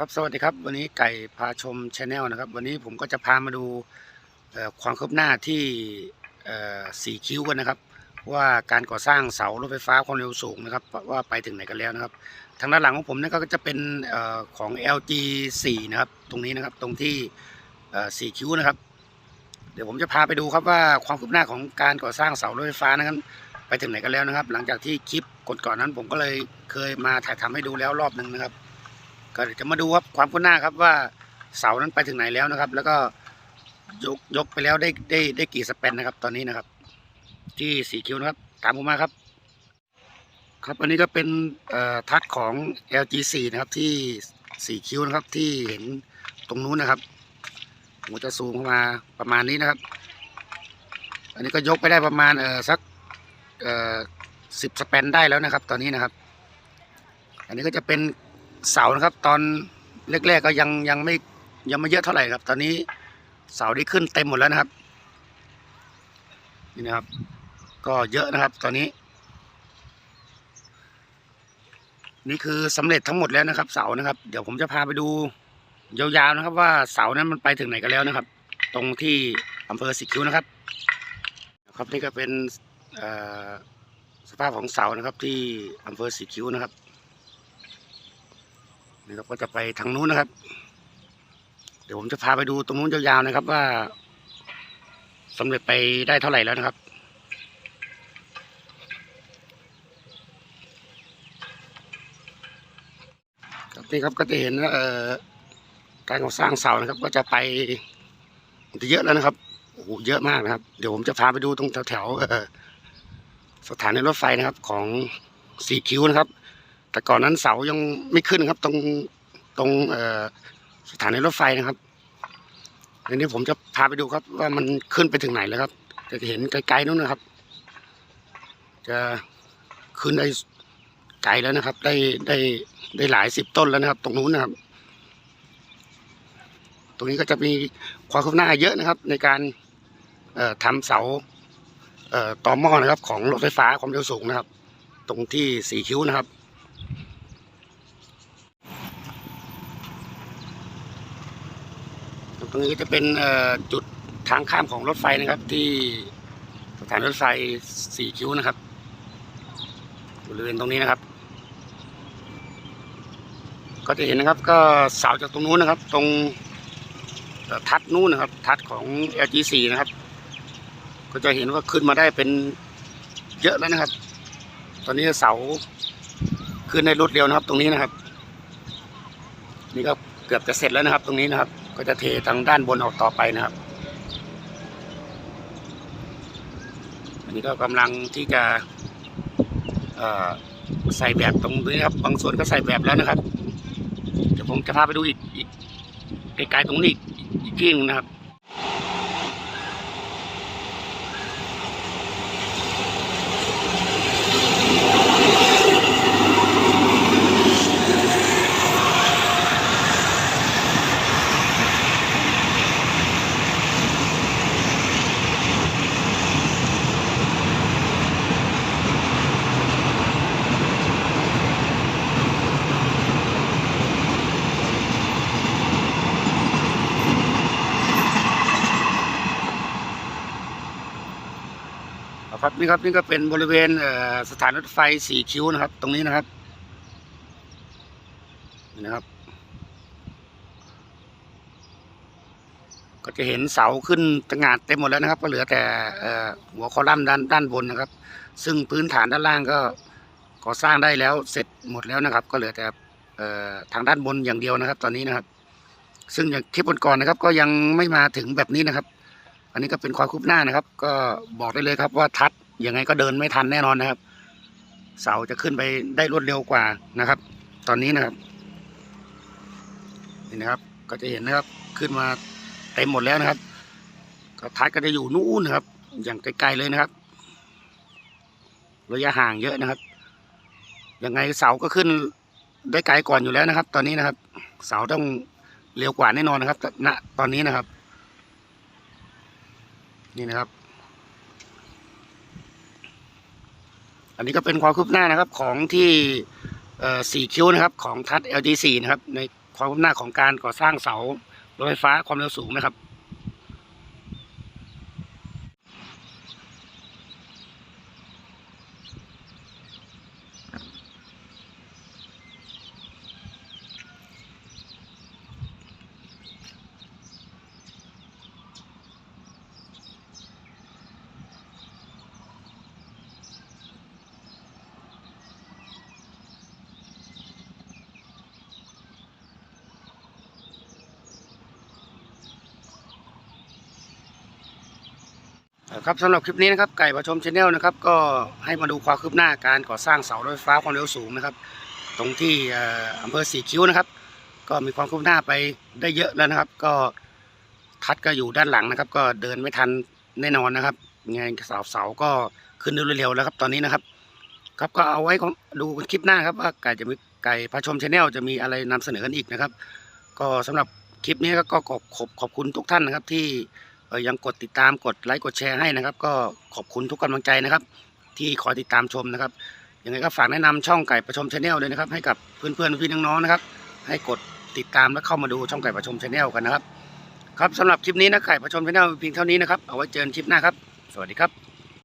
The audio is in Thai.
ครับสวัสดีครับ วันนี้ไก่พาชมชาแนลนะครับ วันนี้ผมก็จะพามาดูความคืบหน้าที่เอ่คิ้วกันนะครับ ว่าการก่อสร้างเสารถไฟฟ้าความเร็วสูงนะครับ ว่าไปถึงไหนกันแล้วนะครับ ทางด้านหลังของผมนั่ก็จะเป็นอของ LG 4นะครับ ตรงนี้นะครับตรงที่เอ่คิ้วนะครับ เดี๋ยวผมจะพาไปดูครับว่าความคืบหน้าของการก่อสร้างเสารถไฟฟ้านั้นไปถึงไหนกันแล้วนะครับ หลังจากที่คลิปก่อนๆนั้น ผมก็เลยเคยมาถ่ายทำให้ดูแล้วรอบหนึ่งนะครับ ก็เดี๋ยวจะมาดูครับความคืบหน้าครับว่าเสานั้นไปถึงไหนแล้วนะครับ แล้วก็ยกยกไปแล้วได้ได้ได้กี่สเปนนะครับ ตอนนี้นะครับ ที่สีคิวนะครับ ตามผมมาครับ ครับอันนี้ก็เป็นทัดของ LG4 นะครับที่สีคิวนะครับที่เห็นตรงนู้นนะครับผมจะซูมเข้ามาประมาณนี้นะครับ อันนี้ก็ยกไปได้ประมาณเออสักเออสิบสเปนได้แล้วนะครับ ตอนนี้นะครับ อันนี้ก็จะเป็น เสานะครับ ตอนแรกๆก็ยังยังไม่ยังไม่เยอะเท่าไหร่ครับ ตอนนี้เสาที่ขึ้นเต็มหมดแล้วนะครับนี่นะครับ ก็เยอะนะครับ ตอนนี้ นี่คือสำเร็จทั้งหมดแล้วนะครับ เสานะครับ เดี๋ยวผมจะพาไปดูยาวๆนะครับ ว่าเสานั้นมันไปถึงไหนกันแล้วนะครับ ตรงที่อำเภอสิคิ้วนะครับ ครับนี่ก็เป็นสภาพของเสานะครับ ที่อำเภอสีคิ้วนะครับ นี่ครับก็จะไปทางนู้นนะครับ เดี๋ยวผมจะพาไปดูตรงนู้นยาวๆนะครับ ว่าสำเร็จไปได้เท่าไหร่แล้วนะครับนี่ครับก็จะเห็นเอ่อการก่อสร้างเสานะครับ ก็จะไปจะเยอะแล้วนะครับโอ้โหเยอะมากนะครับ เดี๋ยวผมจะพาไปดูตรงแถวๆเอ่อสถานีรถไฟนะครับ ของสีคิ้วนะครับ แต่ก่อนนั้นเสายังไม่ขึ้นครับ ตรงตรงสถานีรถไฟนะครับทีนี้ผมจะพาไปดูครับ ว่ามันขึ้นไปถึงไหนแล้วครับจะเห็นไกลๆนู้นนะครับ จะขึ้นได้ไกลแล้วนะครับ ได้ได้ได้หลายสิบต้นแล้วนะครับ ตรงนู้นนะครับ ตรงนี้ก็จะมีความคืบหน้าเยอะนะครับ ในการเอ่อทำเสาเอ่อต่อหม้อนะครับ ของรถไฟฟ้าความเร็วสูงนะครับ ตรงที่สี่คิ้วนะครับ รงนี้ก็จะเป็นจุดทางข้ามของรถไฟนะครับ ที่สถานรถไฟสี่คิ้วนะครับบริเวณตรงนี้นะครับ ก็จะเห็นนะครับก็เสาจากตรงนู้นนะครับ ตรงทัดนู้นนะครับ ทัดของ LG4 นะครับ ก็จะเห็นว่าขึ้นมาได้เป็นเยอะแล้วนะครับ ตอนนี้เสาขึ้นในรวดเร็วนะครับ ตรงนี้นะครับ นี่ก็เกือบจะเสร็จแล้วนะครับ ตรงนี้นะครับ ก็จะเททางด้านบนออกต่อไปนะครับ อันนี้ก็กำลังที่จะใส่แบบตรงนี้ครับ บางส่วนก็ใส่แบบแล้วนะครับ เดี๋ยวผมจะพาไปดูอีกไกลๆตรงนี้อีกอีกที่หนึงนะครับ ครับนี่ครับนี่ก็เป็นบริเวณเอ่อสถานรถไฟสีคิ้วนะครับ ตรงนี้นะครับนี่นะครับ ก็จะเห็นเสาขึ้นตงานเต็มหมดแล้วนะครับก็เหลือแต่เอ่อหัวคอลัมน์ด้านด้านบนนะครับ ซึ่งพื้นฐานด้านล่างก็ก่อสร้างได้แล้วเสร็จหมดแล้วนะครับ ก็เหลือแต่เอ่อทางด้านบนอย่างเดียวนะครับ ตอนนี้นะครับ ซึ่งอย่างคลิปก่อนๆนะครับ ก็ยังไม่มาถึงแบบนี้นะครับ อันนี้ก็เป็นความคืบหน้านะครับ ก็บอกได้เลยครับว่าทัดยังไงก็เดินไม่ทันแน่นอนนะครับ เสาจะขึ้นไปได้รวดเร็วกว่านะครับ ตอนนี้นะครับนี่นะครับ ก็จะเห็นนะครับขึ้นมาเต็มหมดแล้วนะครับ ก็ทัดก็จะอยู่นู่นนะครับ อย่างไกลๆเลยนะครับ ระยะห่างเยอะนะครับยังไงเสาก็ขึ้นได้ไกลก่อนอยู่แล้วนะครับ ตอนนี้นะครับ เสาต้องเร็วกว่าแน่นอนนะครับณตอนนี้นะครับ นี่นะครับ อันนี้ก็เป็นความคืบหน้านะครับของที่สี่คิ้วนะครับ ของทัด LG4 นะครับ ในความคืบหน้าของการก่อสร้างเสารถไฟฟ้าความเร็วสูงนะครับ ครับสำหรับคลิปนี้นะครับไก่ประชมชาแนลนะครับ ก็ให้มาดูความคืบหน้าการก่อสร้างเสารถไฟฟ้าความเร็วสูงนะครับ ตรงที่อำเภอสีคิ้วนะครับ ก็มีความคืบหน้าไปได้เยอะแล้วนะครับ ก็ทัดก็อยู่ด้านหลังนะครับ ก็เดินไม่ทันแน่นอนนะครับงไงเสาเสาก็ขึ้นเร็วๆแล้วครับตอนนี้นะครับ ครับก็เอาไว้ดูคลิปหน้าครับว่าไก่จะมีไก่พระชมชาแนลจะมีอะไรนำเสนอกันอีกนะครับ ก็สำหรับคลิปนี้ก็ขอบขอบขอบคุณทุกท่านนะครับที่ ยังกดติดตามกดไลค์กดแชร์ให้นะครับ ก็ขอบคุณทุกกำลังใจนะครับ ที่คอยติดตามชมนะครับยังไงก็ฝากแนะนำช่องไก่ประชมชาแนลเลยนะครับ ให้กับเพื่อนๆพี่น้องๆนะครับ ให้กดติดตามและเข้ามาดูช่องไก่ประชมชาแนลกันนะครับ ครับสำหรับคลิปนี้นะไก่ประชมชาแนลเพียงเท่านี้นะครับเอาไว้เจอกันคลิปหน้าครับ สวัสดีครับ